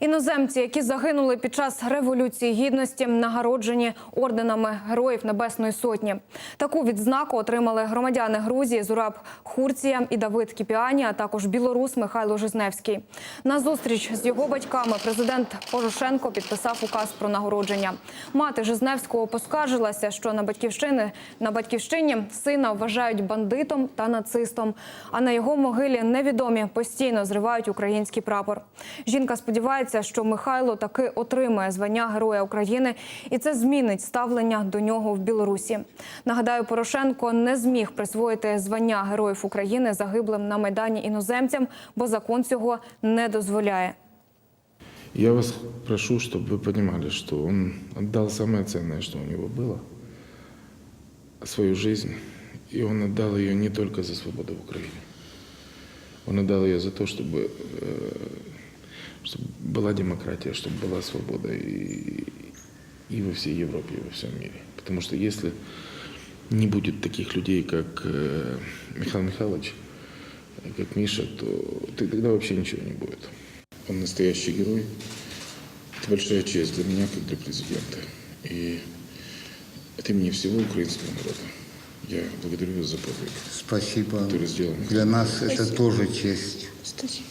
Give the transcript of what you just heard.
Іноземці, які загинули під час революції гідності, нагороджені орденами Героїв Небесної Сотні. Таку відзнаку отримали громадяни Грузії Зураб Хурція і Давид Кіпіані, а також білорус Михайло Жизневський. На зустріч з його батьками президент Порошенко підписав указ про нагородження. Мати Жизневського поскаржилася, що на батьківщини на батьківщині сина вважають бандитом та нацистом. А на його могилі невідомі постійно зривають український прапор. Жінка сподівається, що Михайло таки отримає звання Героя України, і це змінить ставлення до нього в Білорусі. Нагадаю, Порошенко не зміг присвоїти звання Героїв України загиблим на майдані іноземцям, бо закон цього не дозволяє. Я вас прошу, чтобы вы понимали, что он отдал самое ценное, что у него было, свою жизнь. И он отдал ее не только за свободу в Украине. Он отдал ее за то, чтобы, э, чтобы была демократия, чтобы была свобода и, и во всей Европе, и во всем мире. Потому что если не будет таких людей, как э, Михаил Михайлович, как Миша, то тогда вообще ничего не будет. Он настоящий герой. Это большая честь для меня, как для президента. И от имени всего украинского народа я благодарю вас за подвиг. Спасибо. Который сделан. Для нас это тоже честь. Спасибо.